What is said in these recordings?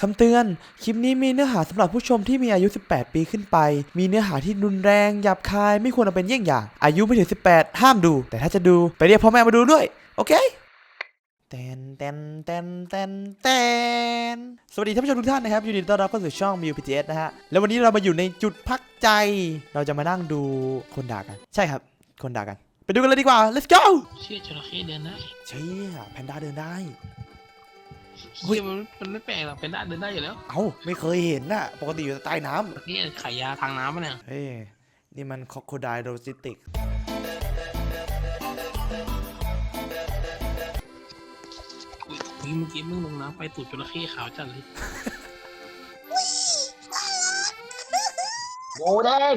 คำเตือน คลิปนี้มีเนื้อหาสำหรับผู้ชมที่มีอายุ 18 ปีขึ้นไป มีเนื้อหาที่รุนแรง หยาบคาย ไม่ควรเอาเป็นเยี่ยงอย่าง อายุไม่ถึง 18 ห้ามดู แต่ถ้าจะดู ไปเรียกพ่อแม่มาดูด้วย โอเคแตนแตนแตนแตนแตนสวัสดีท่านผู้ชมทุกท่านนะครับยินดีต้อนรับเข้าสู่ช่อง m ิวพีนะฮะ แล้ววันนี้เรามาอยู่ในจุดพักใจ เราจะมานั่งดูคนด่ากัน ใช่ครับ คนด่ากัน ไปดูกันเลยดีกว่า let's go เชี่ยจระเข้เดินได้เชี่ยแพนด้าเดินได้ เชี่ยมันมันไม่แปลกหรอกเป็นได้เดินได้อยู่แล้วเอ้าไม่เคยเห็นน่ะ ปกติอยู่ใต้น้ำ นี่ขายยาทางน้ำปะเนี่ย เฮ้ย นี่มันค o โคไดโรซิติก อุ้ยอุ้ยเมื่อกี้มึงลงน้ำไปตูดจระเข้ขาวจัดเลย หมูแดง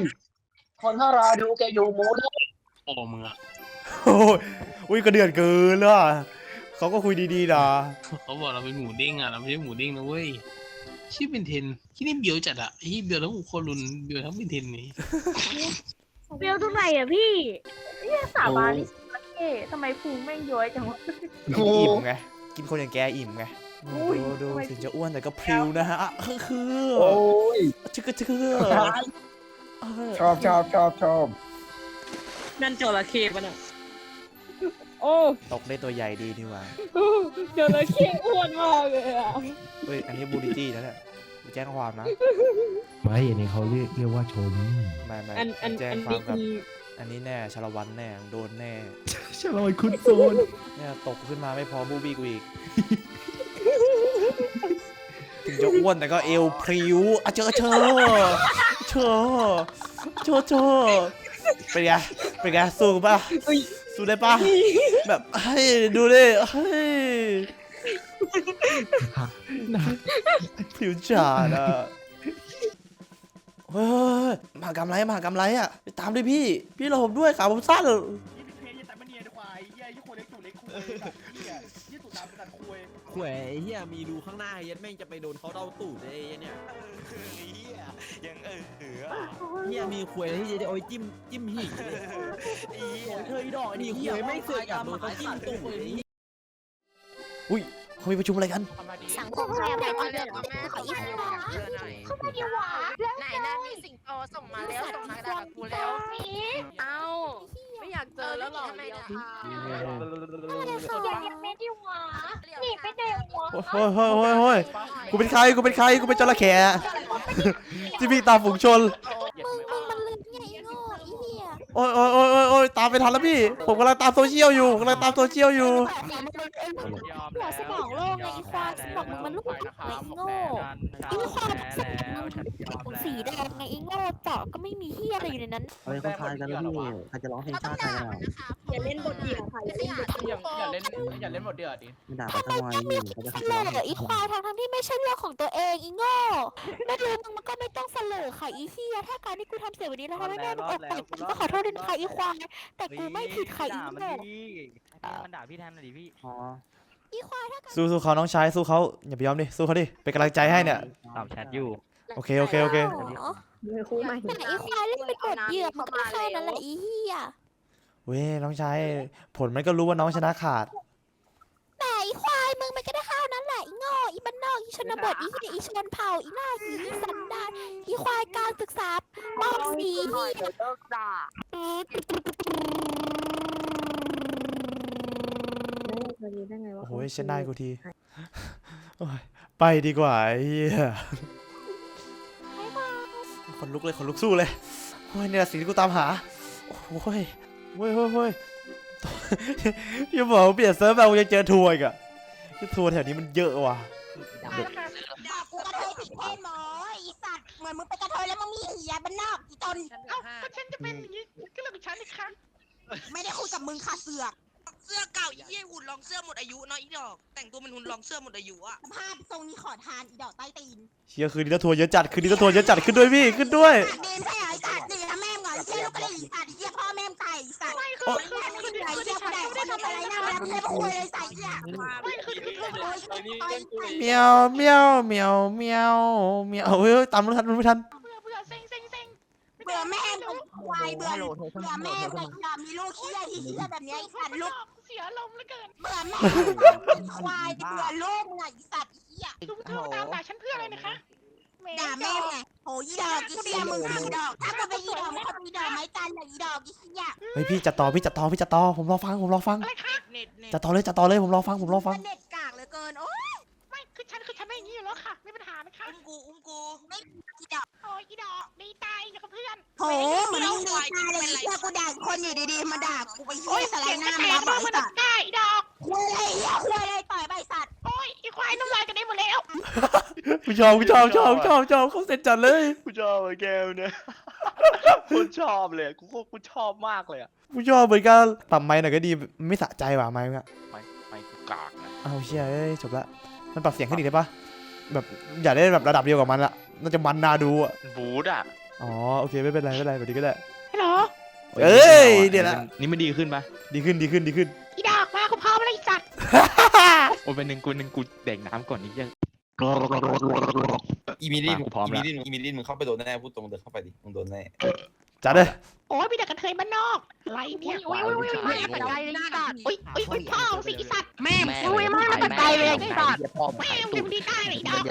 คนถ้ารอดูแกอยู่หมูแดง โอ้มึงอะโอ้ยอุ้ยกระเดือดเกินเลยอะ เขาก็คุยดีๆนะเขาบอกเราเป็นหมูเด้งอะเราไม่ใช่หมูเด้งนะเว้ยชื่อเป็นเทนที่นี่เบียวจัดอะไอ้เบียวทั้งหมูโคลุนเบียวทั้งเป็นเทนนี่เบลตรงไหนอะพี่เนี่ยสาบานนี่ประเทศทำไมภูมิแม่งย้อยจังวะอิ่มไงกินคนอย่างแกอิ่มไงอุ้ยดูดูทำไมถึงจะอ้วนแต่ก็พริ้วนะฮะคือคือโอ้ยชื่อก็ชื่อเออชอบชอบชอบชอบนั่นจระเข้ปะน่ะ โอ้ตกได้ตัวใหญ่ดีนี่หว่าจระเข้อ้วนมากเลยอะเฮ้ยอันนี้บูลลิตี้นะเนี่ยไปแจ้งความนะไม่อันนี้เขาเรียกเรียกว่าชมไม่ไม่อันอันแจ้งอันควานี้มกับคืออันนี้แน่ชาละวันแน่โดนแน่ชลอยคุณโซนเนี่ยตกขึ้นมาไม่พอบูบี้กูอีกถึงจะอ้วนแต่ก็เอวพริ้วอะเจอเชอเชอเชอเชอเป็นไงเป็นไงสู้ป่ะ สู้ได้ป่ะแบบเฮ้ยดูดิเฮ้ยพริ้วจัดอะเฮ้ยมหากรรมไรมหากรรมไรอะไปตามด้วยพี่ พี่เราผมด้วยขาผมสั้นหวย ไอ้เฮียมีรูข้างหน้าไอ้เหี้ยัดแม่งจะไปโดนเขาเดาตูดเลยไอ้เนี่ยเฮียยังเออเออเฮียมีขวยที่จะเอาไว้จิ้มจิ้มหีเลยไอ้เฮียเธอดอกนี่ขวยไม่งเสือกอยากโดนเขาจิ้มตูดเลย อุ้ยเขามีประชุมอะไรกัน สังคมให้อภัยเขาด้วยเหรอขออีกหน่อยเขาไม่ได้หวาไหนนะมีสิงโตส่งมาแล้วส่งมาด่ากับกูแล้ว เอ้าไม่อยากเจอแล้วหรอทำไมเนี่ยยังยังไม่ได้หวา หนีไปไหนวะโอ้ยโอ้ยโอ้ยโอ้ยกูเป็นใครกูเป็นใครกูเป็นจระเข้ที่วิ่งตามฝูงชนมึงมึงมันลืมไงโง่ไอ้เหี้ยโอ้ยโอ้ยโอ้ยโอ้ยโอ้ยตามไปทันแล้วพี่ ผมกำลังตามโซเชียลอยู่กำลังตามโซเชียลอยู่ หัวสมองโล่งไงอีควายสมองมึงมันลูกไงอีโง่อีควายสมองมึงสีแดงไงอี โง่เจาะก็ไม่มีเหี้ยอะไรอยู่ในนั้น เฮ้ยเขาทายกันแล้วพี่ใครจะร้องเพลงชาติไทยกันอย่าเล่นบทเดี่ยวค่ะอย่าเล่นบทเดี่ยวอย่าเล่นอย่าเล่นหมดเดือดดิไม่ด่าเขาทำไมพี่เขาจะเสให้ลร้องออีควายทางทั้งที่ไม่ใช่เรื่องของตัวเองอีโง่ไม่รู้มึงมันก็ไม่ต้องเสลอค่ะอีเหี้ยถ้าการที่กูทำเสียวันนี้แล้วทำให้แม่มึงอกแตกมึงก็ขอโทษด้วยนะคะอีควายแต่กูไม่ผิดค่ะอีโง่มันด่าพี่แทนหน่อยดิพี่ พออีควายถ้าสู้สู้เขาน้องชายสู้เขาอย่าไปยอมดิสู้เขาดิเป็นกำลังใจให้เนี่ยตอบแชทอยู่ โอเคโอเคโอเคมือคู่ใหม่แต่อีควายเล่นไปกดเหยื่อมันก็แค่นั้นแหละอีเหี้ยเว้ยน้องชายผลมันก็รู้ว่าน้องชนะขาด แต่อีควายมึงมันก็ได้เข้านั้นแหละอีโง่อีบ้านนอกอีชนบทอีเหี้ยอีชนเผ่าอีหน้าหีอีสันดานอีควายการศึกษาปอสีเหี้ย เลิกด่าได้ไงวะ โอ้โหเช่นได้กูทีโอ้ยไปดีกว่าไอ้เฮีย คนลุกเลยคนลุกสู้เลยโอ้ยเนี่ยสิ่งที่กูตามหา โอ้ยเว้ยเว้ยเว้ยอย่าบอกว่าเปลี่ยนเซิร์ฟแบบกูจะเจอทัวร์อีกอะทัวร์แถวนี้มันเยอะว่ะด่ากูกระเทยผิดเพศหมออีสัตว์เหมือนมึงเป็นกระเทยแล้วมึงมีเหียบ้านนอกอีตน เอ้าก็ฉันจะเป็นอย่างนี้ก็เรื่องของฉันอีกครั้ง ไม่ได้คุยกับมึงค่ะเสือก เสื้อเก่าอีเหี้ยหุ่นรองเสื้อหมดอายุเนาะอีดอก แต่งตัวเป็นหุ่นรองเสื้อหมดอายุอะสภาพทรงนี้ขอทานอีดอกใต้ตีนเชียคืนนี้รถทัวร์เยอะจัดคืนนี้รถทัวร์เยอะจัดขึ้นด้วยพี่ขึ้นด้วย เดนใช่ไหมไอ้สัตว์นี่นะแม่มึงเหรอเชี่ยลูกกระดิ่งสัตว์เชี่ยพ่อแม่มึงไก่สัตว์ไม่โอ๊คือยไม่คือไก่เชี่ยผู้ใดคนทำอะไรหน้าแล้วมึงไม่คุยเลยใส่เชี่ยไม่คือเมียวเมียวเมียวเมียวเมียวเฮ้ยตามไม่ทันไม่ทัน ควายเบื่อเบื่อแม่มึงเบื่อมีลูกเชี่ยที่เชี่ยแบบนี้ไอ้สัตว์ลูกสียลมเหลือเกินเบื่อแม่ควายเบื่อลูกมึงอะอีสัตว์เหี้ยลุงเธอตามด่าฉันเพื่ออะไรนะคะด่าแม่ไงโหอีดอกอีเสียมึงคืออีดอก ถ้ามึงเป็นอีดอกมึงคนอีดอกไม้จันเลยอีดอกอีเหี้ยเฮ้ยพี่จัดต่อพี่จัดต่อพี่จัดต่อผมรอฟังผมรอฟัง อะไรคะเน็ตเน็ตจัดต่อเลยจัดต่อเลยผมรอฟังผมรอฟังเน็ตกากเหลือเกินโอ้ยไม่คือฉันคือฉันไม่อย่างนี้อยู่แล้วค่ะไม่มีปัญหานะคะอุ้มกูอุ้มกูไม่ อีดอกโอ้ยอีดอกดีใจอยู่กับเพื่อนโหเหมือนมึงดีใจเลยเชื่อกูด่าคนอยู่ดีๆ มาด่ากูไปเหี้ยสไลด์หน้ามาบอกไอ้สัตว์ได้อีดอกคุยอะไรเหี้ยคุยอะไรต่อยใบสัตว์โอ้ยอีควายน้ำลายกันได้หมดแล้วกูชอบกูชอบชอบชอบชอบเขาเสร็จจัดเลยกูชอบไอ้แก้วเนี่ยกูชอบเลยกูก็กูชอบมากเลยอะกูชอบเหมือนกันปรับไม้หน่อยก็ดีไม่สะใจว่ะไม้มึงอะไม่ไม่กูกากนะเอาเชี่ยเอ้ยจบละมันปรับเสียงขึ้นอีกได้ปะ แบบอย่าได้แบบระดับเดียวกับมันละน่าจะมันนาดูอะบูดอะอ๋อโอเคไม่เป็นไรไม่เป็นไรแบบนี้ก็ได้ฮัลโหลเอ้ยเดี๋ยวละนี่มันดีขึ้นปะดีขึ้นดีขึ้นดีขึ้นอีดอกมากูพร้อมแล้วไอ้สัตว์โอ้เป็นหนึ่งกูหนึ่งกูแดกน้ำก่อนนี่ยังอีมิลินกูพร้อมอีแล้วมิลินอีมิลินมึงเข้าไปโดนแน่พูดตรงเดินเข้าไปดิมึงโดนแน่ จัดเลยโอ้ยมีแต่กระเทยบ้านนอกอะไรเนี่ยอุ้ยอุ้ยอุ้ยอุ้ยปัจจัยเลยอีสัตว์อุ้ยอุ้ยอุ้ยพ่อมึงสิอีสัตว์แม่งอุ้ยมันปัจจัยเลยอีสัตว์พ่อแม่งมึงดีได้เลยอีดอก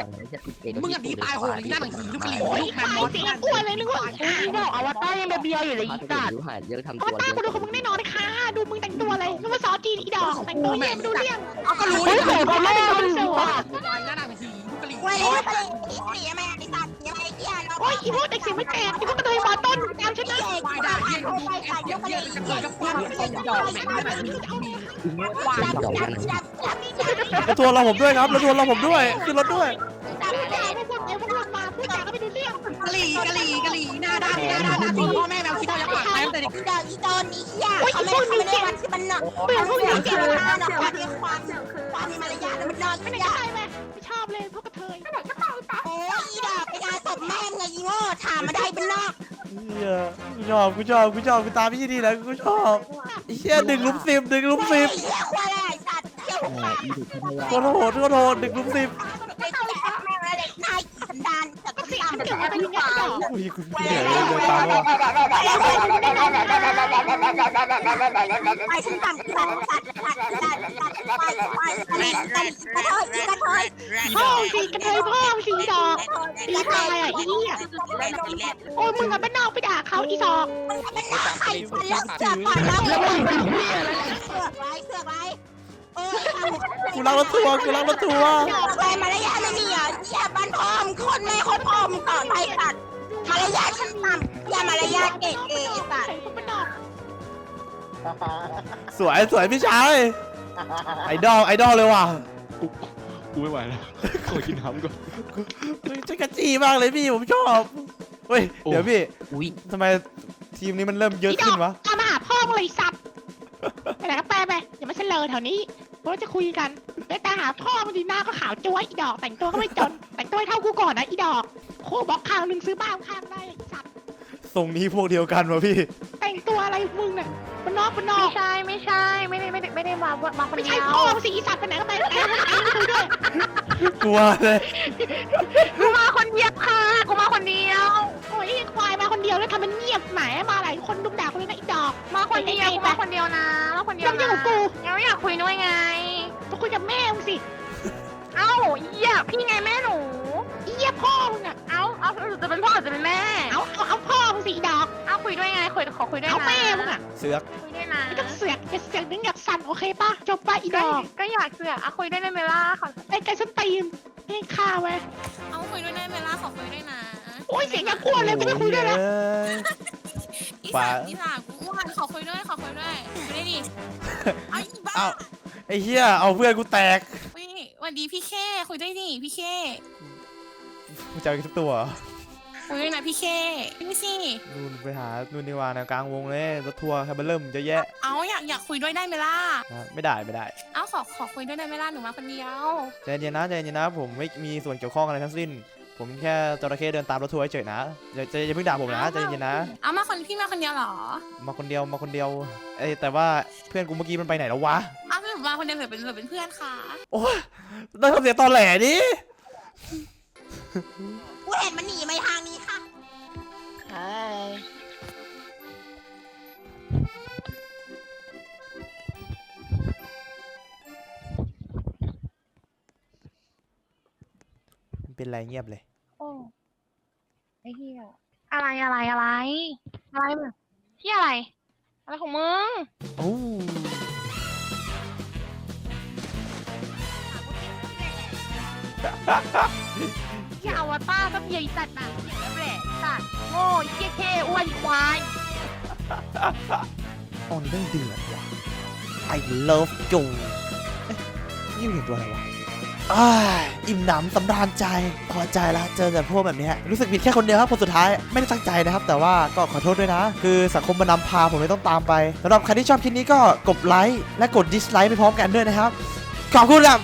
มึงอะดีตายโหงอีหน้าหนังสือลูกกะหรี่โอ้ยลูกคแมมวายมอสเสียงอ้วนเลยนึกว่าอีดอกอวตารยังเบียร์อยู่เลยอีสัตว์เยอะทำอวตารกูดูของมึงแน่นอนเลยค่ะดูมึงแต่งตัวเลยนึกว่าซอจีนอีดอกแต่งตัวเยี่ยมดูเรื่องเอาก็รู้เฮ้ยดิเสือเขาไม่ได้ดูสูอะควายหน้าหนังสือลูกกะหรี่ควายลูกกะหรี่เสียแม่ไอ้สัตว์ เสียแม่ไอ้เหี้ยเราโอ้ยอีพวกเด็กเสียงไม่แตกอีพวกกระเทยมอต้นตามฉันนะควายด่าเหี้ยลูกไปใส่ลูกกะหรี่เหี้ยควายเป็นดอกแม่งหน้าหนังสือควายดอกนั่นแล้วทัวร์เราผมด้วยครับแล้วทัวร์เราผมด้วยขึ้นรถด้วยพูดจาไม่พูดเองพูดลงมาพูดจาก็ไม่ดูเรื่องกะหรี่กะหรี่กะหรี่หน้าด้านหน้าด้านพ่อแม่แมวคิดเอาจะปากแม่แต่เด็กอีดอกอีตอนนี้เหี้ยเขาไม่เขาไม่ได้วันที่มันเนาะเปลี่ยนพวกเสียนี้งเสียงหน้าเนาะความมีความความมีมารยาทมันนอนไม่ไม่ได้ได้ไหมไม่ชอบเลยพวก ไงอีโง่ถามมาได้เป็นนอกเฮียกูชอบกูชอบกูชอบกูตามพี่ดีแล้วกูชอบไอ้เฮียดึงลุมสิบดึงลุมสิบเหี้ยควายอะไรสัตว์เที่ยวควายก็โหดก็โหดดึงลุมสิบเด็กแม่แม่เด็กนายสันดานแต่ก็ตามเกี่ยวอะไรอย่างเงี้ยดอกอุ้ยกูเหนื่อยเลยเดินตามแล้วไปฉันสั่งสัตว์สัตว์สัตว์สัต พ่อสิกระเทยพ่อสิดอกอีควายอะอีเนี่ยโอ้ยมึงกับบ้านนอกไปด่าเขาอีสอกไข่ฟันแล้วเสือกก่อนแล้วเสือกไว้เสือกไว้เออกูรักรถทัวร์กูรักรถทัวร์เสือกไว้มารยาทไม่มีอะเหี้ยบ้านพ่อมคนแม่คนพ่อมก่อไปสัตว์มารยาทชั้นต่ำอย่ามารยาทเกะเกะสัตว์ใส่พวกบ้านนอกสวยสวยพี่ชาย ไอดอลไอดอลเลยว่ะกูไม่ไหวแล้วขอกินน้ำก่อนเฮ้ยจักรจี้มากเลยพี่ผมชอบเฮ้ยเดี๋ยวพี่อุ้ยทำไมทีมนี้มันเริ่มเยอะอีดอขึ้กนวะตามมาหาพ่อมึงเลยสัตว์ไปไหนก็ไปไปอย่ามาเฉลยแถวนี้เพราะว่าจะคุยกันไปตามหาพ่อมึงดีหน้าก็ขาวจ้วยอีดอก แต่งตัวก็ไม่จน แต่งตัวให้เท่ากูก่อนนะอีดอกโคบล็อกข้างหนึ่งซื้อบ้านข้างได้ไอ้สัตว์ทรงนี้พวกเดียวกันวะพี่แต่งตัวอะไรมึงเนี่ยมันนอกมันนอก ไม่ใช่ไม่ใช่ไม่ได้ไม่ ไม่ได้มามาคนไม่เดีใช่ยวพ่อสิอีสัตว์ไปไหนก็ไปแต่มึงไอ้มึงด้วยกลัวเลยกูมาคนเดียวค่ะกูมาคนเดียวโอ้ยไอ้ควายมาคนเดียวแล้วทำมันเงียบไหมมาหลายคนดุมด่าคนเลยนะอีดอกมาคนเดียวกูมาคนเดียวนะมาคนเดียวยังนะอยู่กับกูยังไม่อยากคุยด้วยไงมาคุยกับแม่มึงสิเอ้าเหี้ยพี่ไงแม่หนูเหี้ยพ่อมึงอะเอ้าเอ้าหรือจะเป็นพ่อหรือจะเป็นแม่ เอาเอาเอาพ่อมึงสิอีดอก คุยด้วยไงคุยขอคุยด้วยเอานะแม่มึงอะเสือกคุยด้วยนะไม่ต้องเสือกอย่าเสือกนึงอยากสั่นโอเคปะจบปะอีดก็อกก็อยากเสือกอะคุยด้วยได้ไหมล่ะขอไอ้ไก่ส้นตีนให้ข้าวไว้เอาคุยด้วยได้ไหมล่ะขอคุยด้วยนะโอ้ยเสียงอย่างอ้วนเลยไม่ได้คุยด้วยแล้วเอ้ยอีป่าสานอีสานกูอ้วนขอคุยด้วยขอคุยด้วยคุยได้ดิเอาอีบ้าเอาไอ้เหี้ยเอาเพื่อนกูแตกวิสวัสดีพี่เคคุยด้วยดิพี่เคกูจะเอาทุกตัวเหรอ คุยด้วยนะพี่เคพี่สินู่นไปหานู่นดีกว่าแนวกลางวงเลยรถทัวร์ใครมาเริ่มเยอะแยะเอาอยากอยากคุยด้วยได้ไหมล่ะนะไม่ได้ไม่ได้เอาขอขอคุยด้วยได้ไหมล่ะหนูมาคนเดียวใจเย็นนะใจเย็นนะ ผมไม่มีส่วนเกี่ยวข้องอะไรทั้งสิ้น ผมแค่จระเข้เดินตามรถทัวร์เฉยๆนะอย่าใจอย่าเพิ่งด่าผมนะใจเย็นๆนะ เอามาคนพี่มาคนเดียวเหรอมาคนเดียวมาคนเดียวเอ้ยแต่ว่าเพื่อนกูเมื่อกี้มันไปไหนแล้ววะเอาไม่มาคนเดียวหรือเป็นหรือเป็นเพื่อนค่ะโอ้ยได้ทำเสียงตอนแหลดิกูเห็นมันหนีมาทาง เป็นไรเงียบเลย โอ้ไอ้เหี้ยอะไรอะไรอะไร อะไรมึงที่อะไร อะไรของมึงโอ้ที่อวตารก็มีไอ้สัตว์น่ะอย่างนั้นแหละสัตว์โง่ไอ้เหี้ยเข้อ้วนควาย ออนเรื่องเดือดว่ะ I love you เอ๊ะนี่เห็นตัวอะไรวะ อ้ายอิ่มหนำสำราญใจพอใจแล้วเจอแต่พวกแบบนี้รู้สึกผิดแค่คนเดียวครับคนสุดท้ายไม่ได้ตั้งใจนะครับ แต่ว่าก็ขอโทษด้วยนะ คือสังคมมันนำพาผมเลยต้องตามไปสำหรับใครที่ชอบคลิปนี้ก็กดไลค์และกดดิสไลค์ไปพร้อมกันด้วยนะครับ ขอบคุณครับ